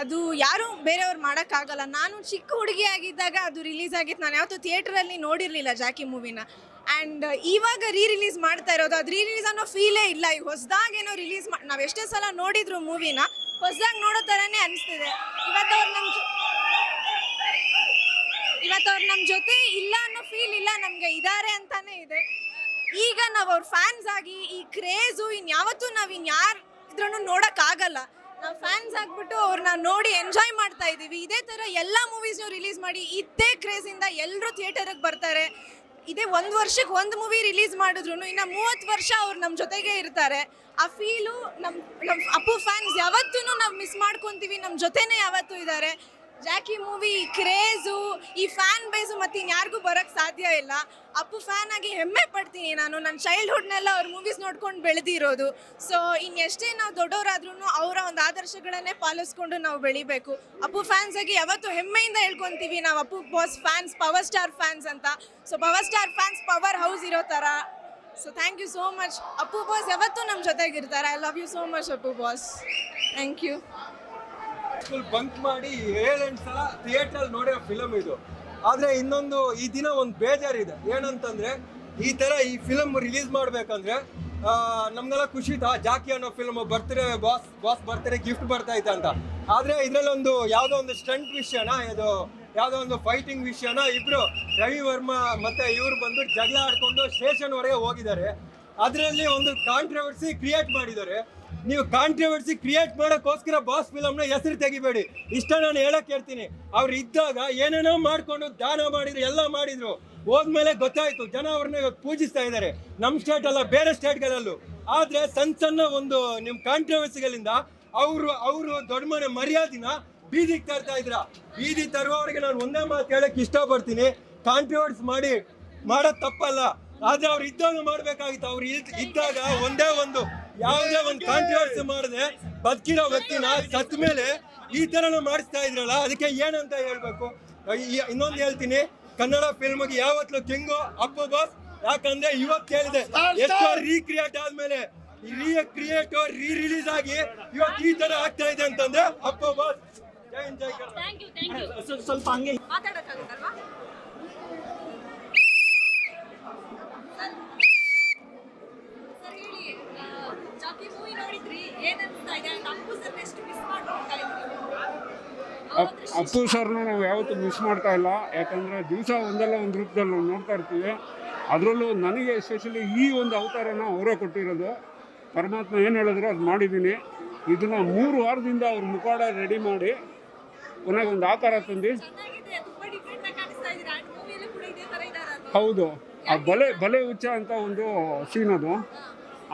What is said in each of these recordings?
ಅದು ಯಾರು ಬೇರೆಯವ್ರು ಮಾಡೋಕ್ಕಾಗಲ್ಲ. ನಾನು ಚಿಕ್ಕ ಹುಡುಗಿಯಾಗಿದ್ದಾಗ ಅದು ರಿಲೀಸ್ ಆಗಿತ್ತು. ನಾನು ಯಾವತ್ತೂ ಥಿಯೇಟ್ರಲ್ಲಿ ನೋಡಿರಲಿಲ್ಲ ಜಾಕಿ ಮೂವಿನ. ಆ್ಯಂಡ್ ಇವಾಗ ರೀ ರಿಲೀಸ್ ಮಾಡ್ತಾ ಇರೋದು. ಅದು ರೀ ರಿಲೀಸ್ ಅನ್ನೋ ಫೀಲೇ ಇಲ್ಲ. ಈಗ ಹೊಸದಾಗೇನೋ ರಿಲೀಸ್ ಮಾಡಿ ನಾವು ಎಷ್ಟೇ ಸಲ ನೋಡಿದ್ರು ಮೂವಿನ, ಹೊಸದಾಗಿ ನೋಡೋ ಥರನೇ ಅನಿಸ್ತಿದೆ. ಇವತ್ತು ಅವ್ರು ನಮ್ಮ ಇವತ್ತು ಅವ್ರು ನಮ್ಮ ಜೊತೆ ಇಲ್ಲ ಅನ್ನೋ ಫೀಲ್ ಇಲ್ಲ. ನಮಗೆ ಇದ್ದಾರೆ ಅಂತಾನೆ ಇದೆ. ಈಗ ನಾವು ಅವ್ರ ಫ್ಯಾನ್ಸ್ ಆಗಿ ಈ ಕ್ರೇಜು ಇನ್ಯಾವತ್ತೂ ನಾವು ಇನ್ಯಾರು ಇದ್ರೂ ನೋಡೋಕ್ಕಾಗಲ್ಲ. ನಾವು ಫ್ಯಾನ್ಸ್ ಆಗ್ಬಿಟ್ಟು ಅವ್ರನ್ನ ನೋಡಿ ಎಂಜಾಯ್ ಮಾಡ್ತಾ ಇದ್ದೀವಿ ಇದೇ ಥರ ಎಲ್ಲ ಮೂವೀಸ್ನು ರಿಲೀಸ್ ಮಾಡಿ ಇದೇ ಕ್ರೇಜಿಂದ ಎಲ್ಲರೂ ಥಿಯೇಟರಿಗೆ ಬರ್ತಾರೆ. ಇದೇ ಒಂದು ವರ್ಷಕ್ಕೆ ಒಂದು ಮೂವಿ ರಿಲೀಸ್ ಮಾಡಿದ್ರು ಇನ್ನು ಮೂವತ್ತು ವರ್ಷ ಅವ್ರು ನಮ್ಮ ಜೊತೆಗೆ ಇರ್ತಾರೆ. ಆ ಫೀಲು ನಮ್ಮ ನಮ್ಮ ಅಪ್ಪು ಫ್ಯಾನ್ಸ್ ಯಾವತ್ತೂ ನಾವು ಮಿಸ್ ಮಾಡ್ಕೊತೀವಿ. ನಮ್ಮ ಜೊತೆನೇ ಯಾವತ್ತೂ ಇದ್ದಾರೆ ಜಾಕಿ ಮೂವಿ ಕ್ರೇಜು ಈ ಫ್ಯಾನ್ ಬೇಸು ಮತ್ತೆ ಇನ್ಯಾರಿಗೂ ಬರೋಕ್ಕೆ ಸಾಧ್ಯ ಇಲ್ಲ. ಅಪ್ಪು ಫ್ಯಾನ್ ಆಗಿ ಹೆಮ್ಮೆ ಪಡ್ತೀನಿ ನಾನು. ನನ್ನ ಚೈಲ್ಡ್ಹುಡ್ನೆಲ್ಲ ಅವ್ರ ಮೂವೀಸ್ ನೋಡ್ಕೊಂಡು ಬೆಳೆದಿರೋದು. ಸೊ ಇನ್ನೆಷ್ಟೇ ನಾವು ದೊಡ್ಡವರಾದ್ರೂ ಅವರ ಒಂದು ಆದರ್ಶಗಳನ್ನೇ ಪಾಲಿಸ್ಕೊಂಡು ನಾವು ಬೆಳಿಬೇಕು. ಅಪ್ಪು ಫ್ಯಾನ್ಸ್ ಆಗಿ ಯಾವತ್ತೂ ಹೆಮ್ಮೆಯಿಂದ ಹೇಳ್ಕೊತೀವಿ ನಾವು Appu boss fans power star fans ಅಂತ. So power star fans power house ಇರೋ ಥರ so thank you so much Appu boss ಯಾವತ್ತೂ ನಮ್ಮ ಜೊತೆಗಿರ್ತಾರೆ. I love you so much Appu boss thank you full bunk ಮಾಡಿ ಏಳೆಂಟು ಸಲ ಥಿಯೇಟ್ರಲ್ಲಿ ನೋಡಿರೋ ಫಿಲಮ್ ಇದು. ಆದ್ರೆ ಇನ್ನೊಂದು ಈ ದಿನ ಒಂದು ಬೇಜಾರಿದೆ. ಏನಂತಂದರೆ ಈ ತರ ಈ ಫಿಲಮ್ ರಿಲೀಸ್ ಮಾಡಬೇಕಂದ್ರೆ ನಮ್ಗೆಲ್ಲ ಖುಷಿ ಇತ್ತು. ಜಾಕಿ ಅನ್ನೋ ಫಿಲ್ಮ್ ಬರ್ತಾರೆ ಬಾಸ್ ಬಾಸ್ ಬರ್ತಾರೆ ಗಿಫ್ಟ್ ಬರ್ತಾ ಇತ್ತು ಅಂತ. ಆದ್ರೆ ಇದ್ರಲ್ಲಿ ಒಂದು ಯಾವ್ದೋ ಒಂದು ಸ್ಟಂಟ್ ವಿಷಯನ, ಇದು ಯಾವುದೋ ಒಂದು ಫೈಟಿಂಗ್ ವಿಷಯನ ಇಬ್ಬರು ರವಿ ವರ್ಮಾ ಮತ್ತೆ ಇವ್ರು ಬಂದು ಜಗಳ ಆಡಿಕೊಂಡು ಸ್ಟೇಷನ್ ವರೆಗೆ ಹೋಗಿದ್ದಾರೆ. ಅದರಲ್ಲಿ ಒಂದು ಕಾಂಟ್ರವರ್ಸಿ ಕ್ರಿಯೇಟ್ ಮಾಡಿದ್ದಾರೆ. ನೀವು ಕಾಂಟ್ರವರ್ಸಿ ಕ್ರಿಯೇಟ್ ಮಾಡೋಕ್ಕೋಸ್ಕರ ಬಾಸ್ ಫಿಲಮ್ನ ಹೆಸರು ತೆಗಿಬೇಡಿ. ಇಷ್ಟ ನಾನು ಹೇಳಕ್ ಹೇಳ್ತೀನಿ. ಅವ್ರು ಇದ್ದಾಗ ಏನೇನೋ ಮಾಡಿಕೊಂಡು ದಾನ ಮಾಡಿದ್ರು, ಎಲ್ಲ ಮಾಡಿದ್ರು. ಹೋದ್ಮೇಲೆ ಗೊತ್ತಾಯಿತು, ಜನ ಅವ್ರನ್ನ ಇವತ್ತು ಪೂಜಿಸ್ತಾ ಇದ್ದಾರೆ. ನಮ್ಮ ಸ್ಟೇಟ್ ಅಲ್ಲ, ಬೇರೆ ಸ್ಟೇಟ್ಗಳಲ್ಲೂ ಆದ್ರೆ ಸಣ್ಣ ಸಣ್ಣ ಒಂದು ನಿಮ್ಮ ಕಾಂಟ್ರವರ್ಸಿಗಳಿಂದ ಅವರು ಅವರು ದೊಡ್ಡ ಮನೆ ಮರ್ಯಾದಿನ ಬೀದಿಗೆ ತರ್ತಾ ಇದ್ರ. ಬೀದಿ ತರುವವರಿಗೆ ನಾನು ಒಂದೇ ಮಾತು ಹೇಳಕ್ ಇಷ್ಟಪಡ್ತೀನಿ. ಕಾಂಟ್ರವರ್ಸ್ ಮಾಡಿ, ಮಾಡೋದು ತಪ್ಪಲ್ಲ. ಆದರೆ ಅವ್ರು ಇದ್ದಾಗ ಮಾಡಬೇಕಾಗಿತ್ತು. ಅವ್ರು ಇದ್ದಾಗ ಒಂದೇ ಒಂದು ಯಾವುದೇ ಒಂದು ಕಾಂಟ್ರವರ್ಸಿ ಮಾಡದೆ ಬದುಕಿರೋ ವ್ಯಕ್ತಿನ ಸತ್ ಮೇಲೆ ಈ ತರನ ಮಾಡಿಸ್ತಾ ಇದ್ರಲ್ಲ ಅದಕ್ಕೆ ಏನಂತ ಹೇಳ್ಬೇಕು? ಇನ್ನೊಂದು ಹೇಳ್ತೀನಿ ಕನ್ನಡ ಫಿಲ್ಮ್ಗೆ ಯಾವತ್ತೂ ಕಿಂಗು ಅಪ್ಪು ಬಾಸ್ ಯಾಕಂದ್ರೆ ಇವತ್ತು ಕೇಳಿದೆ ಎಷ್ಟೋ ರೀಕ್ರಿಯೇಟ್ ಆದ್ಮೇಲೆ ರೀ ಕ್ರಿಯೇಟ್ ರೀ ರಿಲೀಸ್ ಆಗಿ ಇವತ್ತು ಈ ತರ ಆಗ್ತಾ ಇದೆ ಅಂತಂದ್ರೆ ಅಪ್ಪು ಬಾಸ್. ಸ್ವಲ್ಪ ಹಂಗೆ. ಮಾತಾಡೋಕ್ಕಾಗುತ್ತಲ್ವಾ ಸರ್ ಹೇಳಿ ಜಾಕಿ ಮೂವಿ ನೋಡಿದ್ರಿ ಏನ್ ಅನ್ಸ್ತಾ ಇದೆ And ಅಪ್ಪು ಸರ್ನ ನಾವು ಯಾವತ್ತೂ ಮಿಸ್ ಮಾಡ್ತಾ ಇಲ್ಲ. ಯಾಕಂದರೆ ದಿವಸ ಒಂದಲ್ಲ ಒಂದು ರೂಪದಲ್ಲಿ ನಾವು ನೋಡ್ತಾ ಇರ್ತೀವಿ. ಅದರಲ್ಲೂ ನನಗೆ ಎಸ್ಪೆಷಲಿ ಈ ಒಂದು ಅವತಾರನ ಅವರೇ ಕೊಟ್ಟಿರೋದು. ಪರಮಾತ್ಮ ಏನು ಹೇಳಿದ್ರು ಅದು ಮಾಡಿದ್ದೀನಿ. ಇದನ್ನು ಮೂರು ವಾರದಿಂದ ಅವ್ರ ಮುಖವಾಡ ರೆಡಿ ಮಾಡಿ ಕೊನೆಗೆ ಒಂದು ಆಕಾರ ತಂದು. ಹೌದು. ಆ ಬಲೆ ಬಲೆ ಉಚ್ಚ ಅಂತ ಒಂದು ಸೀನ್ ಅದು.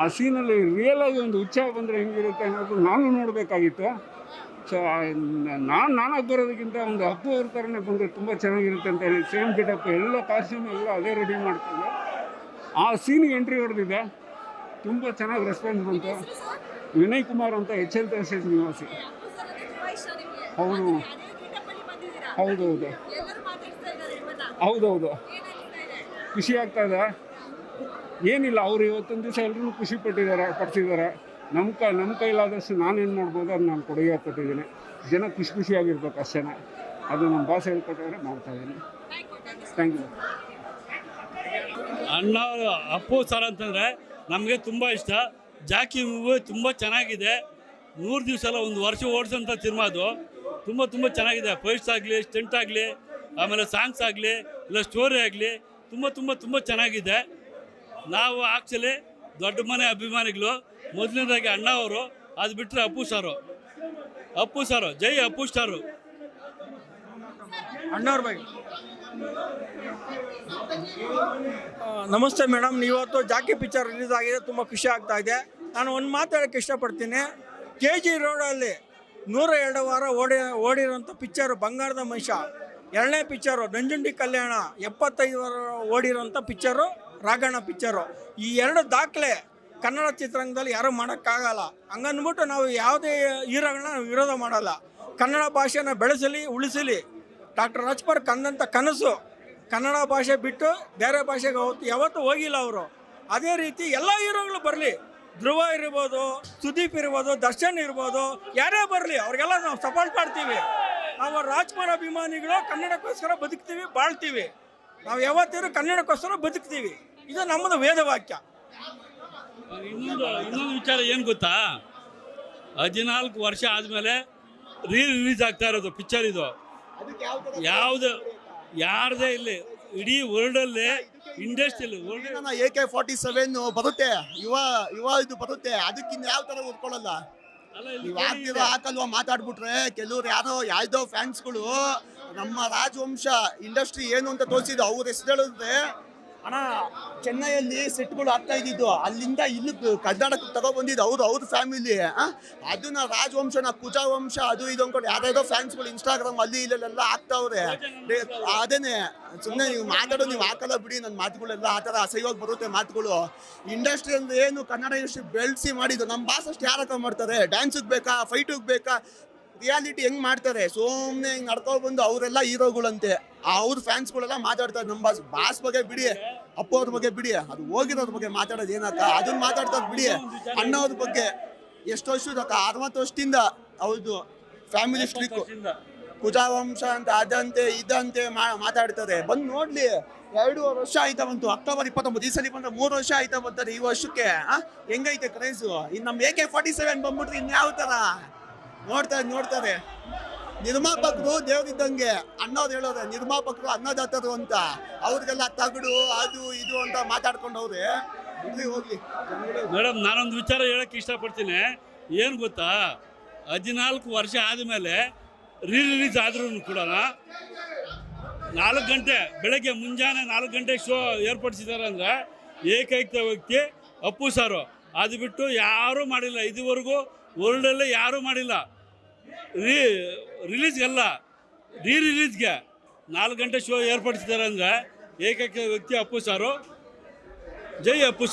ಆ ಸೀನಲ್ಲಿ ರಿಯಲ್ ಆಗಿ ಒಂದು ಉತ್ಸಾಹ ಬಂದರೆ ಹೆಂಗಿರುತ್ತೆ ಅನ್ನೋದು ನಾನು ನೋಡಬೇಕಾಗಿತ್ತು. ಸೊ ನಾನು ನಾನಾಗಿ ಬರೋದಕ್ಕಿಂತ ಒಂದು ಹತ್ತು ಅವ್ರ ಥರನೇ ಬಂದರೆ ತುಂಬ ಚೆನ್ನಾಗಿರುತ್ತೆ ಅಂತ ಹೇಳಿ ಸೇಮ್ ಗೆಟಪ್ ಎಲ್ಲ ಕಾಸ್ಟ್ಯೂಮ್ ಎಲ್ಲ ಅದೇ ರೆಡಿ ಮಾಡ್ಕೊಂಡು ಆ ಸೀನಿಗೆ ಎಂಟ್ರಿ ಹೊಡೆದಿದೆ. ತುಂಬ ಚೆನ್ನಾಗಿ ರೆಸ್ಪಾನ್ಸ್ ಬಂತು. ವಿನಯ್ ಕುಮಾರ್ ಅಂತ ಎಚ್ ಎಲ್ ತಹಸೀಲ್ ನಿವಾಸಿ ಹೌದು. ಹೌದೌದು. ಹೌದೌದು. ಖುಷಿ ಆಗ್ತಾ ಇದೆ. ಏನಿಲ್ಲ, ಅವರು ಇವತ್ತೊಂದು ದಿವಸ ಎಲ್ಲರೂ ಖುಷಿ ಪಟ್ಟಿದ್ದಾರೆ ಪಡ್ತಿದ್ದಾರೆ ನಮ್ಮ ಕ ನಮ್ಮ ಕೈಲಾದಷ್ಟು ನಾನೇನು ಮಾಡ್ಬೋದು ಅದು ನಾನು ಕೊಡುಗೆ ಕೊಟ್ಟಿದ್ದೀನಿ. ಜನ ಖುಷಿ ಖುಷಿಯಾಗಿರ್ಬೇಕು ಅಷ್ಟೇ ಅದು ನಮ್ಮ ಭಾಷೆ ಹೇಳ್ಕೊಟ್ಟಿದ್ರೆ ಮಾಡ್ತಾ ಇದ್ದೀನಿ. ಥ್ಯಾಂಕ್ ಯು ಅಣ್ಣ ಅಪ್ಪು ಸರ್ ಅಂತಂದರೆ ನಮಗೆ ತುಂಬ ಇಷ್ಟ. ಜಾಕಿ ಮೂವಿ ತುಂಬ ಚೆನ್ನಾಗಿದೆ. ನೂರು ದಿವಸ ಎಲ್ಲ ಒಂದು ವರ್ಷ ಓಡಿಸೋಂಥ ಸಿನಿಮಾ ಅದು. ತುಂಬ ತುಂಬ ಚೆನ್ನಾಗಿದೆ. ಫೈಟ್ಸ್ ಆಗಲಿ ಸ್ಟೆಂಟ್ ಆಗಲಿ, ಆಮೇಲೆ ಸಾಂಗ್ಸ್ ಆಗಲಿ, ಇಲ್ಲ ಸ್ಟೋರಿ ಆಗಲಿ, ತುಂಬ ತುಂಬ ತುಂಬ ಚೆನ್ನಾಗಿದೆ. ನಾವು ಆ್ಯಕ್ಚುಲಿ ದೊಡ್ಡ ಮನೆ ಅಭಿಮಾನಿಗಳು. ಮೊದಲನೇದಾಗಿ ಅಣ್ಣ ಅವರು, ಅದು ಬಿಟ್ಟರೆ ಅಪ್ಪು ಸಾರು. ಅಪ್ಪು ಸಾರು, ಜೈ ಅಪ್ಪು ಸ್ಟಾರು ಅಣ್ಣವ್ರ ಬಗ್ಗೆ. ನಮಸ್ತೆ ಮೇಡಮ್ ಇವತ್ತು ಜಾಕಿ ಪಿಕ್ಚರ್ ರಿಲೀಸ್ ಆಗಿದೆ, ತುಂಬ ಖುಷಿ ಆಗ್ತಾ ಇದೆ. ನಾನು ಒಂದು ಮಾತಾಡೋಕ್ಕೆ ಇಷ್ಟಪಡ್ತೀನಿ. ಕೆ ಜಿ ರೋಡಲ್ಲಿ ನೂರ ಎರಡು ವಾರ ಓಡಿ ಓಡಿರುವಂಥ ಪಿಕ್ಚರು ಬಂಗಾರದ ಮನುಷ್ಯ. ಎರಡನೇ ಪಿಕ್ಚರು ನಂಜುಂಡಿ ಕಲ್ಯಾಣ, ಎಪ್ಪತ್ತೈದು ವಾರ ಓಡಿರುವಂಥ ಪಿಕ್ಚರು. ರಾಗಣ್ಣ ಪಿಕ್ಚರು ಈ ಎರಡು ದಾಖಲೆ ಕನ್ನಡ ಚಿತ್ರರಂಗದಲ್ಲಿ ಯಾರೂ ಮಾಡೋಕ್ಕಾಗಲ್ಲ. ಹಂಗನ್ಬಿಟ್ಟು ನಾವು ಯಾವುದೇ ಹೀರೋಗಳನ್ನ ನಾವು ವಿರೋಧ ಮಾಡಲ್ಲ. ಕನ್ನಡ ಭಾಷೆನ ಬೆಳೆಸಲಿ, ಉಳಿಸಲಿ. ಡಾಕ್ಟರ್ ರಾಜ್ಪರ್ ಕಂದಂಥ ಕನಸು. ಕನ್ನಡ ಭಾಷೆ ಬಿಟ್ಟು ಬೇರೆ ಭಾಷೆಗೆ ಅವತ್ತು ಯಾವತ್ತೂ ಹೋಗಿಲ್ಲ ಅವರು. ಅದೇ ರೀತಿ ಎಲ್ಲ ಹೀರೋಗಳು ಬರಲಿ. ಧ್ರುವ ಇರ್ಬೋದು, ಸುದೀಪ್ ಇರ್ಬೋದು, ದರ್ಶನ್ ಇರ್ಬೋದು, ಯಾರೇ ಬರಲಿ, ಅವ್ರಿಗೆಲ್ಲ ನಾವು ಸಪೋರ್ಟ್ ಮಾಡ್ತೀವಿ. ನಾವು ರಾಜ್ಕುಮಾರ್ ಅಭಿಮಾನಿಗಳು ಕನ್ನಡಕ್ಕೋಸ್ಕರ ಬದುಕ್ತೀವಿ, ಬಾಳ್ತೀವಿ. ನಾವು ಯಾವತ್ತಿದ್ರು ಕನ್ನಡಕ್ಕೋಸ್ಕರ ಬದುಕ್ತೀವಿ. ಇದು ನಮ್ಮದು ವೇದವಾಕ್ಯ. ಇನ್ನೊಂದು ಇನ್ನೊಂದು ವಿಚಾರ ಏನು ಗೊತ್ತಾ? ಹದಿನಾಲ್ಕು ವರ್ಷ ಆದಮೇಲೆ ರೀ ರಿಲೀಸ್ ಆಗ್ತಾ ಇರೋದು ಪಿಕ್ಚರ್ ಇದು. ಯಾವುದು ಯಾರದೇ ಇಲ್ಲಿ ಇಡೀ ವರ್ಲ್ಡಲ್ಲಿ ಇಂಡಸ್ಟ್ರಿಯಲ್ಲಿ world A K forty seven ಬರುತ್ತೆ. ಯುವ ಯುವ ಇದು ಬರುತ್ತೆ. ಅದಕ್ಕಿಂತ ಯಾವ ಥರ ಓದ್ಕೊಳ್ಳಲ್ಲ? ಅಲ್ಲ ಇಲ್ಲಿ ನೀವು ಆಗ್ತಿರೋ ಹಾಕಲ್ವಾ ಮಾತಾಡ್ಬಿಟ್ರೆ? ಕೆಲವ್ರು ಯಾರೋ ಯಾವ್ದೋ ಫ್ಯಾನ್ಸ್ಗಳು ನಮ್ಮ ರಾಜವಂಶ ಇಂಡಸ್ಟ್ರಿ ಏನು ಅಂತ ತೋರಿಸಿದ್ರು ಅವ್ರ ಹೆಸರು ಹೇಳಿದ್ರೆ ಅಣ್ಣ, ಚೆನ್ನೈಯಲ್ಲಿ ಸೆಟ್ಗಳು ಆಗ್ತಾ ಇದ್ದಿದ್ದು. ಅಲ್ಲಿಂದ ಇಲ್ಲಿ ಕರ್ನಾಟಕಕ್ಕೆ ತಗೊಬಂದಿದ್ದು ಅವ್ರು ಅವ್ರ ಫ್ಯಾಮಿಲಿ. ಅದನ್ನ ರಾಜವಂಶನ ಕುಜ ವಂಶ ಅದು ಇದು ಅಂದ್ಕೊಂಡು ಯಾರ್ಯಾರೋ ಫ್ಯಾನ್ಸ್ಗಳು ಇನ್ಸ್ಟಾಗ್ರಾಮ್ ಅಲ್ಲಿ ಇಲ್ಲೆಲ್ಲ ಆಗ್ತಾವ್ರೆ ಅದೇನೆ ಸುಮ್ಮನೆ ನೀವು ಮಾತಾಡೋ, ನೀವು ಹಾಕಲ್ಲ ಬಿಡಿ, ನನ್ನ ಮಾತುಗಳೆಲ್ಲ ಆ ಥರ ಅಸಹ್ಯವಾಗಿ ಬರುತ್ತೆ ಮಾತುಗಳು. ಇಂಡಸ್ಟ್ರಿ ಅಂದ್ರೆ ಏನು ಕನ್ನಡ ಇಂಡಸ್ಟ್ರಿ ಬೆಳೆಸಿ ಮಾಡಿದ್ದು, ನಮ್ಮ ಭಾಷೆ ಅಷ್ಟು ಯಾರಕ್ಕ ಮಾಡ್ತಾರೆ? ಡ್ಯಾನ್ಸಿಗೆ ಬೇಕಾ ಫೈಟಿಗೆ ಬೇಕಾ? ರಿಯಾಲಿಟಿ ಹೆಂಗ್ ಮಾಡ್ತಾರೆ? ಸುಮ್ಮನೆ ಹಿಂಗ್ ನಡ್ಕೊಂಡು ಬಂದು ಅವರೆಲ್ಲ ಹೀರೋಗಳಂತೆ. ಅವ್ರ ಫ್ಯಾನ್ಸ್ಗಳೆಲ್ಲ ಮಾತಾಡ್ತಾರೆ ನಮ್ಮ ಬಾಸ್ ಬಾಸ್ ಬಗ್ಗೆ ಬಿಡಿ ಅಪ್ಪ ಅವ್ರ ಬಗ್ಗೆ ಬಿಡಿ ಅದು ಹೋಗಿರೋದ್ರ ಬಗ್ಗೆ ಮಾತಾಡೋದು ಏನಕ್ಕ ಅದನ್ನ ಮಾತಾಡ್ತಾರೆ ಬಿಡಿ ಅಣ್ಣವ್ರ ಬಗ್ಗೆ. ಎಷ್ಟು ವರ್ಷದ ಅರವತ್ತು ವರ್ಷದಿಂದ ಅವ್ರದ್ದು ಫ್ಯಾಮಿಲಿ ಸ್ಟ್ರಿಕ್ ಕುಜಾವಂಶ ಅಂತ ಅದಂತೆ ಇದಂತೆ ಮಾತಾಡ್ತಾರೆ. ಬಂದು ನೋಡ್ಲಿ ಎರಡೂವರೆ ವರ್ಷ ಆಯ್ತಾ ಬಂತು. ಅಕ್ಟೋಬರ್ ಇಪ್ಪತ್ತೊಂಬತ್ತು ಈ ಸಲ ಬಂದ್ರೆ ಮೂರು ವರ್ಷ ಆಯ್ತಾ ಬಂತಾರೆ ಈ ವರ್ಷಕ್ಕೆ ಹೆಂಗೈತೆ ಕ್ರೈಸು ಇನ್ನು ನಮ್ಮ ಎ ಕೆ ಫಾರ್ಟಿ ಸೆವೆನ್ ಬಂದ್ಬಿಟ್ರೆ ಇನ್ಯಾವ ಥರ ನೋಡ್ತಾರೆ ನೋಡ್ತಾರೆ. ನಿರ್ಮಾಪಕರು ದೇವರಿದ್ದಂಗೆ ಅನ್ನೋದು ಹೇಳೋದೆ, ನಿರ್ಮಾಪಕರು ಅನ್ನದಾತರು ಅಂತ. ಅವ್ರಿಗೆಲ್ಲ ತಗಡು, ಅದು, ಇದು ಅಂತ ಮಾತಾಡ್ಕೊಂಡವ್ರೆ. ಬಿಡ್ರಿ ಹೋಗ್ಲಿ. ಮೇಡಮ್, ನಾನೊಂದು ವಿಚಾರ ಹೇಳಕ್ಕೆ ಇಷ್ಟಪಡ್ತೀನಿ. ಏನು ಗೊತ್ತಾ? ಹದಿನಾಲ್ಕು ವರ್ಷ ಆದಮೇಲೆ ರೀ ರಿಲೀಸ್ ಆದ್ರೂ ಕೂಡ ನಾಲ್ಕು ಗಂಟೆ, ಬೆಳಗ್ಗೆ ಮುಂಜಾನೆ ನಾಲ್ಕು ಗಂಟೆ ಶೋ ಏರ್ಪಡಿಸಿದ್ದಾರೆ ಅಂದರೆ ಏಕೈಕ ವ್ಯಕ್ತಿ ಅಪ್ಪು ಸಾರು. ಅದು ಬಿಟ್ಟು ಯಾರೂ ಮಾಡಿಲ್ಲ. ಇದುವರೆಗೂ ವರ್ಲ್ಡಲ್ಲೇ ಯಾರೂ ಮಾಡಿಲ್ಲ. ರೀ ರಿಲೀಸ್ಗೆಲ್ಲ ರೀ ರಿಲೀಸ್ಗೆ ನಾಲ್ಕು ಗಂಟೆ ಶೋ ಏರ್ಪಡಿಸಿದ್ದಾರೆ ಅಂದರೆ ಏಕೈಕ ವ್ಯಕ್ತಿ ಅಪ್ಪು ಸಾರು. ಜೈ ಅಪ್ಪು